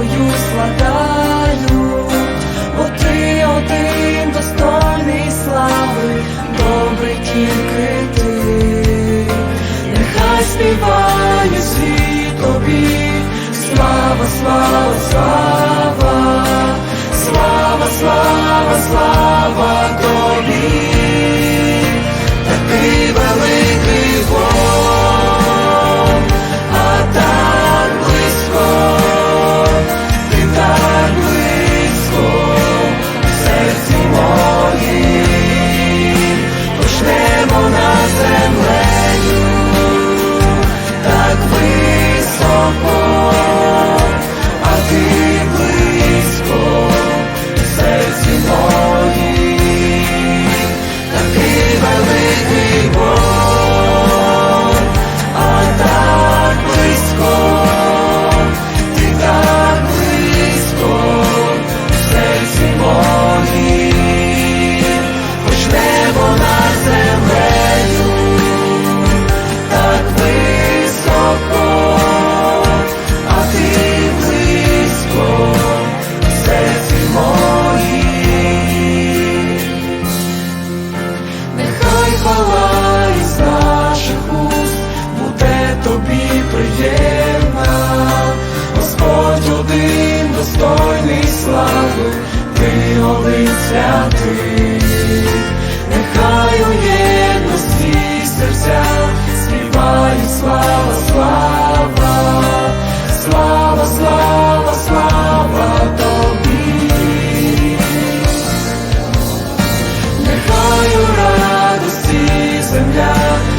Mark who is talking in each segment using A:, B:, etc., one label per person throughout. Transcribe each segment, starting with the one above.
A: подякою складаю, бо ти один достойний слави, добрий тільки ти, нехай співає світ тобі, слава, слава, слава, святий, єдності серця співають слава, слава, слава, слава, слава тобі. Нехай радості земля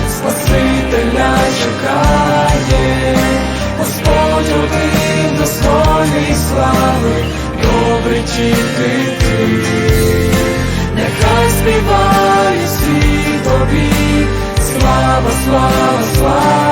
A: Спасителя чекає, Господь один достойний слави, добрий тільки ти, нехай світові, слава, слава, слава.